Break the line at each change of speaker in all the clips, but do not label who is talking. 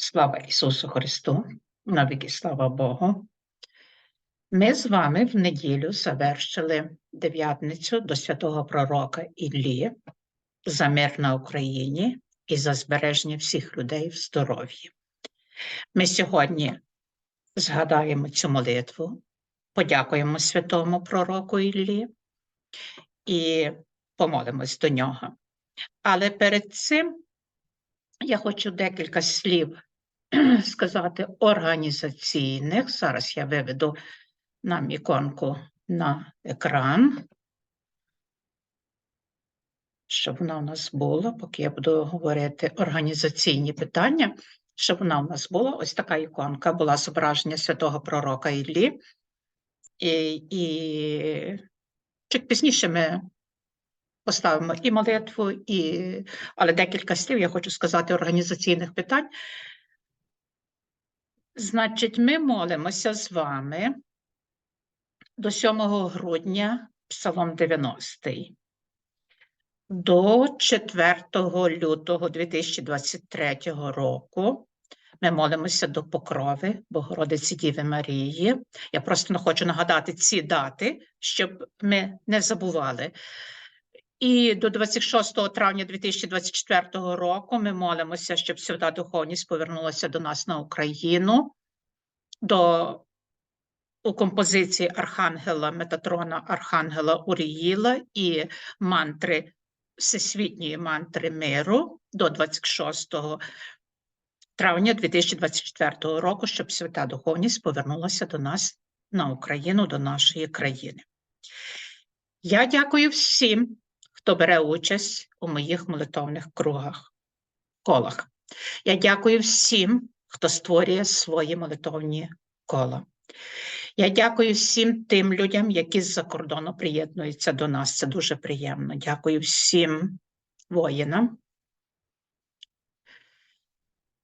Слава Ісусу Христу, навіки слава Богу. Ми з вами в неділю завершили дев'ятницю до святого пророка Іллі за мир на Україні і за збереження всіх людей в здоров'ї. Ми сьогодні згадаємо цю молитву, подякуємо святому пророку Іллі і помолимось до нього. Але перед цим я хочу декілька слів сказати організаційних. Зараз я виведу нам іконку на екран, щоб вона у нас була, поки я буду говорити організаційні питання, щоб вона у нас була. Ось така іконка була зображення святого пророка Іллі. І, і чуть пізніше ми поставимо і молитву, і... але декілька слів я хочу сказати організаційних питань. Значить, ми молимося з вами до 7 грудня Псалом 90, до 4 лютого 2023 року. Ми молимося до покрови Богородиці Діви Марії. Я просто не хочу нагадати ці дати, щоб ми не забували. І до 26 травня 2024 року ми молимося, щоб свята духовність повернулася до нас на Україну, до у композиції Архангела Метатрона Архангела Уріїла і мантри Всесвітньої мантри миру до 26 травня 2024 року, щоб свята духовність повернулася до нас на Україну, до нашої країни. Я дякую всім хто бере участь у моїх молитовних кругах, колах. Я дякую всім, хто створює свої молитовні кола. Я дякую всім тим людям, які з-за кордону приєднуються до нас. Це дуже приємно. Дякую всім воїнам.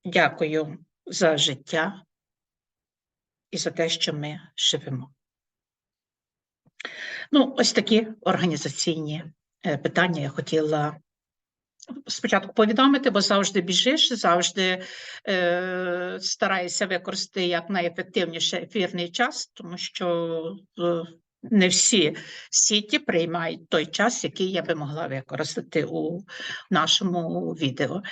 Дякую за життя і за те, що ми живемо. Ну, ось такі організаційні питання я хотіла спочатку повідомити, бо завжди біжиш, завжди е, стараєшся використати як найефективніше ефірний час, тому що е, не всі сіті приймають той час, який я би могла використати у нашому відео.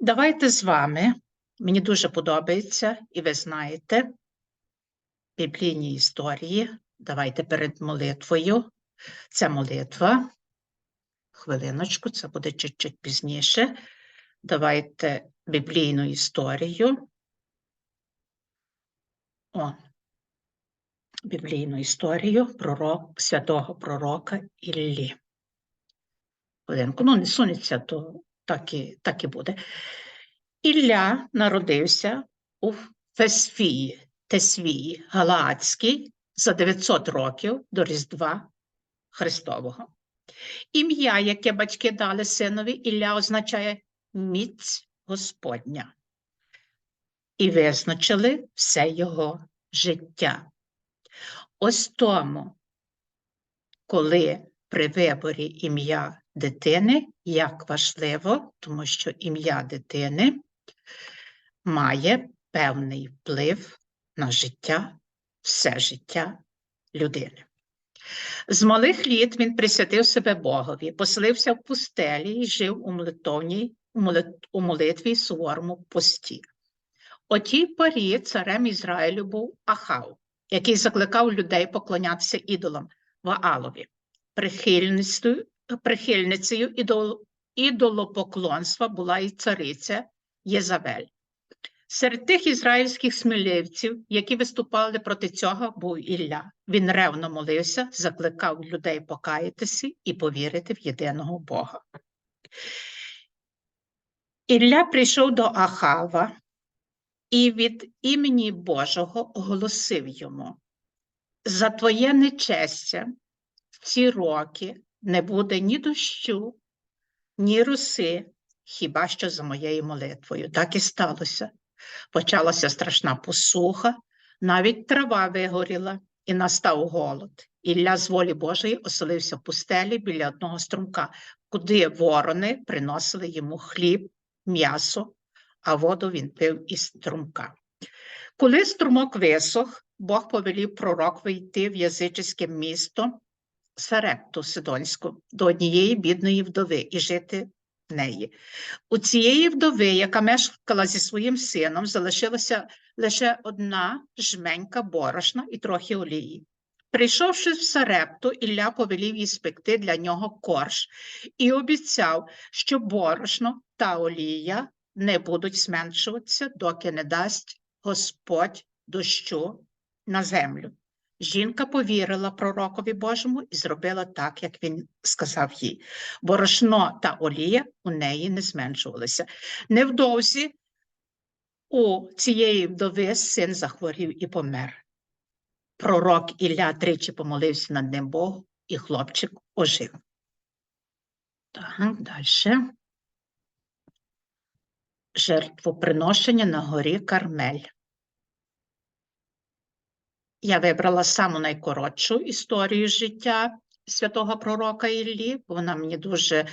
Давайте з вами. Мені дуже подобається, і ви знаєте біблійні історії. Давайте перед молитвою. Це молитва хвилиночку, це буде чуть-чуть пізніше. Давайте біблійну історію. О, біблійну історію пророк, святого пророка Іллі. Хвилинку, ну, не сунеться, то так і, так і буде. Ілля народився у Фесфії, Тесвії, Галаадській за 900 років до Різдва Христового. Ім'я, яке батьки дали синові, Ілля означає міць Господня. І визначили все його життя. Ось тому, коли при виборі ім'я дитини, як важливо, тому що ім'я дитини має певний вплив на життя, все життя людини. З малих літ він присвятив себе Богові, поселився в пустелі і жив у молитовній, у молитві суворому пості. О тій порі царем Ізраїлю був Ахав, який закликав людей поклонятися ідолам Ваалові, прихильницею, прихильницею ідол, ідолопоклонства була і цариця Єзавель. Серед тих ізраїльських сміливців, які виступали проти цього, був Ілля. Він ревно молився, закликав людей покаятися і повірити в єдиного Бога. Ілля прийшов до Ахава і від імені Божого оголосив йому: за твоє нечестя в ці роки не буде ні дощу, ні роси, хіба що за моєю молитвою. Так і сталося. Почалася страшна посуха, навіть трава вигоріла і настав голод. Ілля з волі Божої оселився в пустелі біля одного струмка, куди ворони приносили йому хліб, м'ясо, а воду він пив із струмка. Коли струмок висох, Бог повелів пророкові йти в язичське місто Сарепту Сидонську до однієї бідної вдови і жити неї. У цієї вдови, яка мешкала зі своїм сином, залишилася лише одна жменька борошна і трохи олії. Прийшовши в Сарепту, Ілля повелів їй спекти для нього корж і обіцяв, що борошно та олія не будуть зменшуватися, доки не дасть Господь дощу на землю. Жінка повірила пророкові Божому і зробила так, як він сказав їй. Борошно та олія у неї не зменшувалися. Невдовзі у цієї вдови син захворів і помер. Пророк Ілля тричі помолився над ним Богу, і хлопчик ожив. Так, далі. Жертвоприношення на горі Кармель. Я вибрала саму найкоротшу історію життя святого пророка Іллі, бо вона мені дуже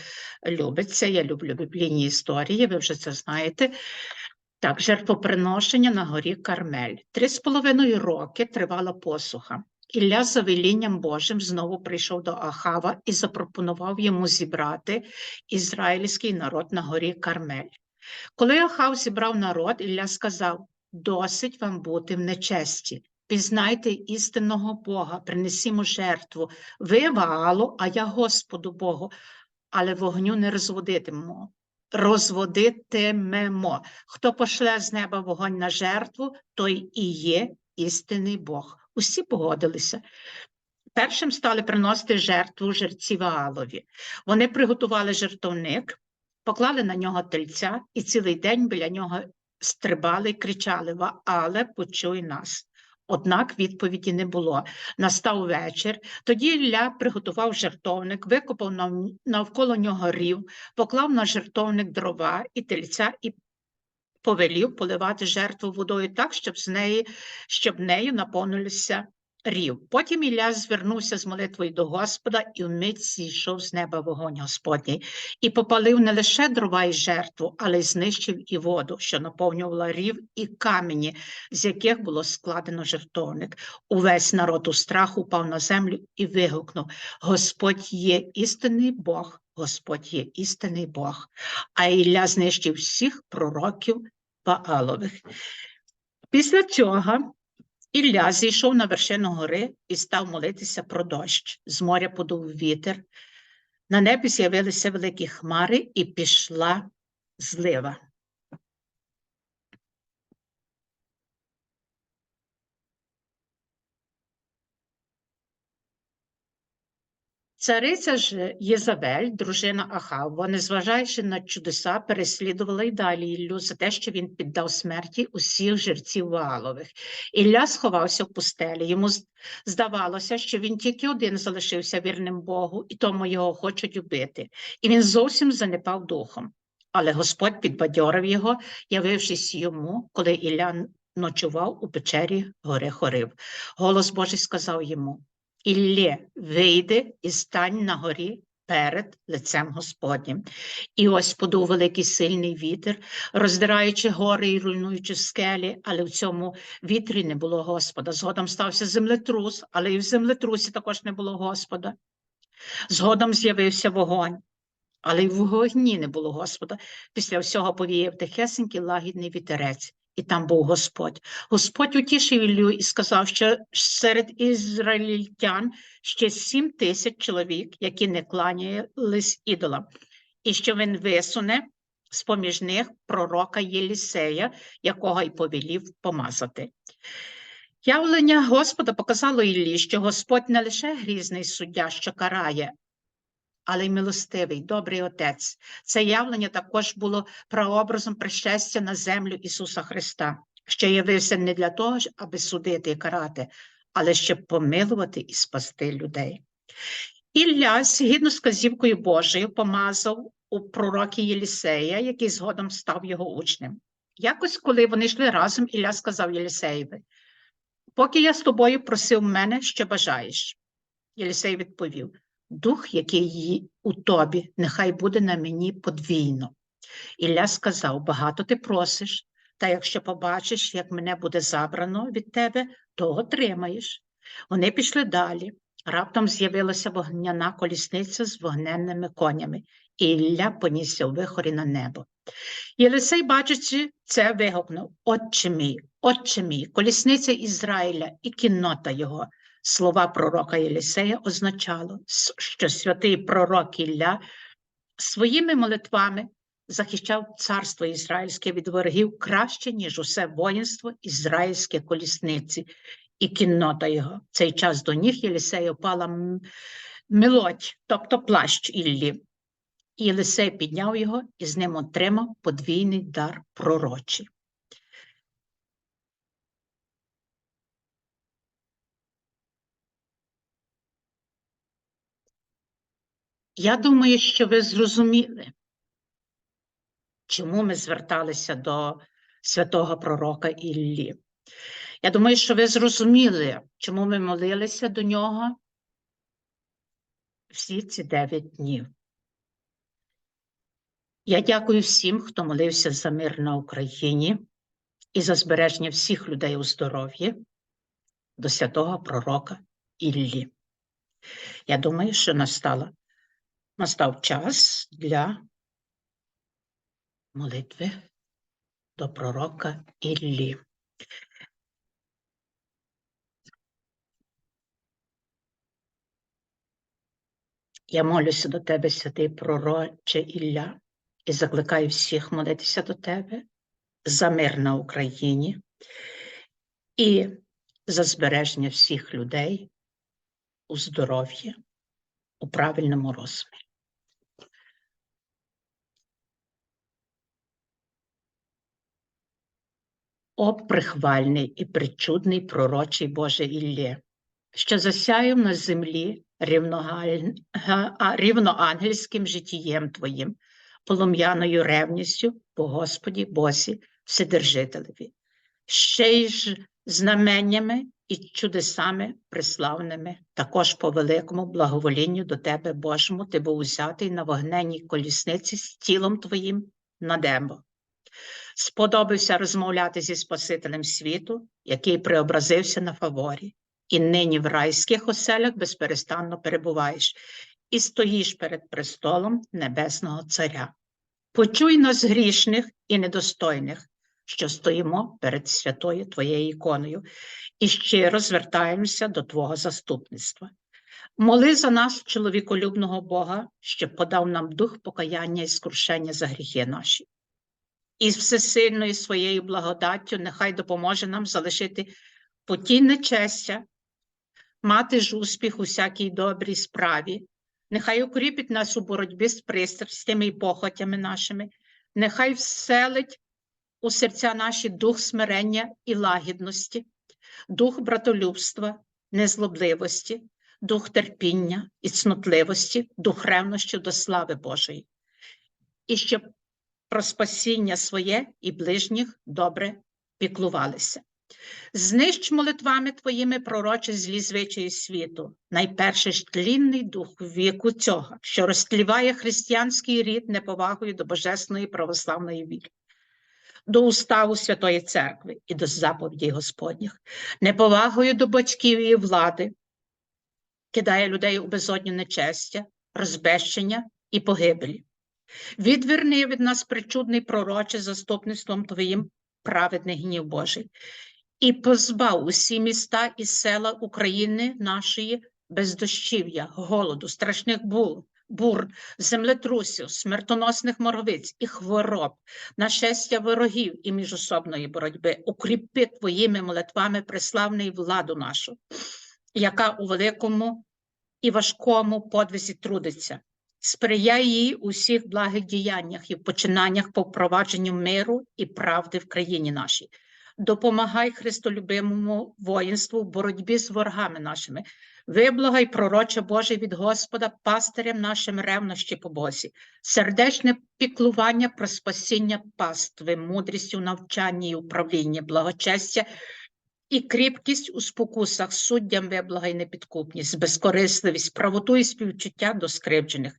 любиться. Я люблю біблійні історії, ви вже це знаєте. Так, жертвоприношення на горі Кармель. Три з половиною роки тривала посуха. Ілля за велінням Божим знову прийшов до Ахава і запропонував йому зібрати ізраїльський народ на горі Кармель. Коли Ахав зібрав народ, Ілля сказав: досить вам бути в нечесті. Пізнайте істинного Бога, принесімо жертву. Ви Ваалу, а я Господу Богу, але вогню не розводитимемо. Розводитимемо. Хто пошле з неба вогонь на жертву, той і є істинний Бог. Усі погодилися. Першим стали приносити жертву жерці Ваалові. Вони приготували жертовник, поклали на нього тельця і цілий день біля нього стрибали і кричали: Ваале, почуй нас. Однак відповіді не було. Настав вечір. Тоді Ілля приготував жертовник, викопав навколо нього рів, поклав на жертовник дрова і тельця і повелів поливати жертву водою так, щоб з неї, щоб нею наповнилися рів. Потім Ілля звернувся з молитвою до Господа, і вмить зійшов з неба вогонь Господній, і попалив не лише дрова і жертву, але й знищив і воду, що наповнювала рів, і камені, з яких було складено жертовник. Увесь народ у страх упав на землю і вигукнув: Господь є істинний Бог, Господь є істинний Бог. А Ілля знищив всіх пророків Ваалових. Після цього Ілля зійшов на вершину гори і став молитися про дощ. З моря подув вітер. На небі з'явилися великі хмари, і пішла злива. Цариця ж Єзавель, дружина Ахава, незважаючи на чудеса, переслідувала й далі Іллю за те, що він піддав смерті усіх жерців Ваалових. Ілля сховався в пустелі. Йому здавалося, що він тільки один залишився вірним Богу, і тому його хочуть убити. І він зовсім занепав духом. Але Господь підбадьорив його, явившись йому, коли Ілля ночував у печері гори Хорив. Голос Божий сказав йому: Іллє, вийди і стань на горі перед лицем Господнім. І ось подув великий сильний вітер, роздираючи гори і руйнуючи скелі, але в цьому вітрі не було Господа. Згодом стався землетрус, але і в землетрусі також не було Господа. Згодом з'явився вогонь, але й в вогні не було Господа. Після всього повіяв тихесенький лагідний вітерець. І там був Господь. Господь утішив Іллю і сказав, що серед ізраїльтян ще сім тисяч чоловік, які не кланялись ідолам, і що він висуне з-поміж них пророка Єлісея, якого й повелів помазати. Явлення Господа показало Іллі, що Господь не лише грізний суддя, що карає, але й милостивий, добрий отець. Це явлення також було прообразом пришестя на землю Ісуса Христа, що явився не для того, аби судити і карати, але щоб помилувати і спасти людей. Ілля, згідно з казівкою Божою, помазав у пророки Єлісея, який згодом став його учнем. Якось, коли вони йшли разом, Ілля сказав Єлісеєві, поки я з тобою просив мене, що бажаєш. Єлісей відповів, дух, який у тобі, нехай буде на мені подвійно. Ілля сказав: Багато ти просиш, та якщо побачиш, як мене буде забрано від тебе, то отримаєш. Вони пішли далі. Раптом з'явилася вогняна колісниця з вогненними конями, і Ілля понісся у вихорі на небо. Єлисей, бачачи це, вигукнув: Отче мій, отче мій, колісниця Ізраїля і кіннота його. Слова пророка Єлисея означало, що святий пророк Ілля своїми молитвами захищав царство ізраїльське від ворогів краще, ніж усе воїнство ізраїльське колісниці і кіннота його. В цей час до ніг Єлисея впала мелодь, тобто плащ Іллі. Єлисей підняв його і з ним отримав подвійний дар пророчий. Я думаю, що ви зрозуміли, чому ми зверталися до святого пророка Іллі. Я думаю, що ви зрозуміли, чому ми молилися до нього всі ці дев'ять днів. Я дякую всім, хто молився за мир на Україні і за збереження всіх людей у здоров'ї до святого пророка Іллі. Я думаю, що настала, настав час для молитви до пророка Іллі. Я молюся до тебе, святий пророче Ілля, і закликаю всіх молитися до тебе за мир на Україні і за збереження всіх людей у здоров'ї, у правильному розумі. О, прихвальний і причудний пророчий Боже Іллє, що засяяв на землі рівноангельським життєм Твоїм, полум'яною ревністю по Господі Босі Вседержителеві, ще й ж знаменнями і чудесами приславними, також по великому благоволінню до Тебе, Божому, Ти був узятий на вогненній колісниці з тілом Твоїм на небо. Сподобався розмовляти зі Спасителем світу, який преобразився на фаворі, і нині в райських оселях безперестанно перебуваєш, і стоїш перед престолом Небесного Царя. Почуй нас грішних і недостойних, що стоїмо перед святою Твоєю іконою, і щиро звертаємося до Твого заступництва. Моли за нас, чоловіколюбного Бога, щоб подав нам дух покаяння і скрушення за гріхи наші. І всесильною своєю благодаттю нехай допоможе нам залишити потійне честя, мати ж успіх у всякій добрій справі, нехай укріпить нас у боротьбі з пристрастями і похотями нашими, нехай вселить у серця наші дух смирення і лагідності, дух братолюбства, незлобливості, дух терпіння і цнотливості, дух ревнощі до слави Божої, і щоб про спасіння своє і ближніх добре піклувалися. Знищ молитвами твоїми пророчі злі звичаї світу, найперше ж тлінний дух віку цього, що розтліває християнський рід неповагою до Божесної православної віри, до уставу Святої Церкви і до заповідей Господніх, неповагою до батьків і влади, кидає людей у безодню нечестя, розбещення і погибелі. Відверни від нас причудний пророче заступництвом Твоїм праведний гнів Божий, і позбав усі міста і села України нашої бездощів'я, голоду, страшних бур, бур, землетрусів, смертоносних моровиць і хвороб, нашестя ворогів і міжособної боротьби, укріпи твоїми молитвами преславний владу нашу, яка у великому і важкому подвизі трудиться. Сприяй їй у всіх благих діяннях і починаннях по впровадженню миру і правди в країні нашій допомагай Христолюбимому воїнству в боротьбі з ворогами нашими. Виблагай, пророче Боже, від Господа, пастирям нашим ревнощі по Бозі, сердечне піклування про спасіння пастви, мудрістю в навчанні і управлінні, благочестя і кріпкість у спокусах, суддям виблагай непідкупність, безкорисливість, правоту і співчуття до скривджених.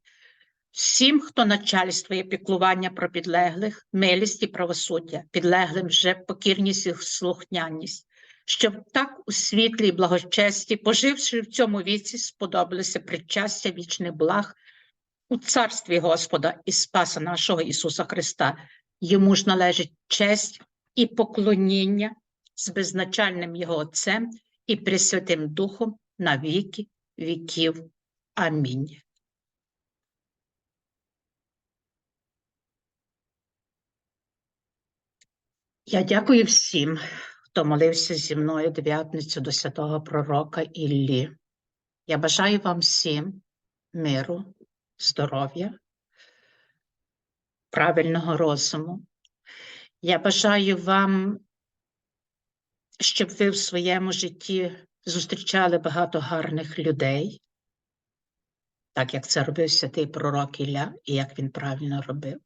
Всім, хто начальствує піклування про підлеглих, милість і правосуддя, підлеглим вже покірність і слухняність, щоб так у світлі й благочесті, поживши в цьому віці, сподобалося причастя вічних благ у царстві Господа і Спаса нашого Ісуса Христа. Йому ж належить честь і поклоніння з беззначальним Його Отцем і Пресвятим Духом на віки віків. Амінь. Я дякую всім, хто молився зі мною дев'ятницю до святого пророка Іллі. Я бажаю вам всім миру, здоров'я, правильного розуму. Я бажаю вам, щоб ви в своєму житті зустрічали багато гарних людей, так як це робив святий пророк Ілля і як він правильно робив.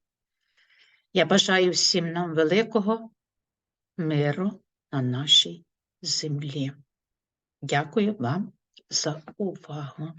Я бажаю всім нам великого миру на нашій землі. Дякую вам за увагу.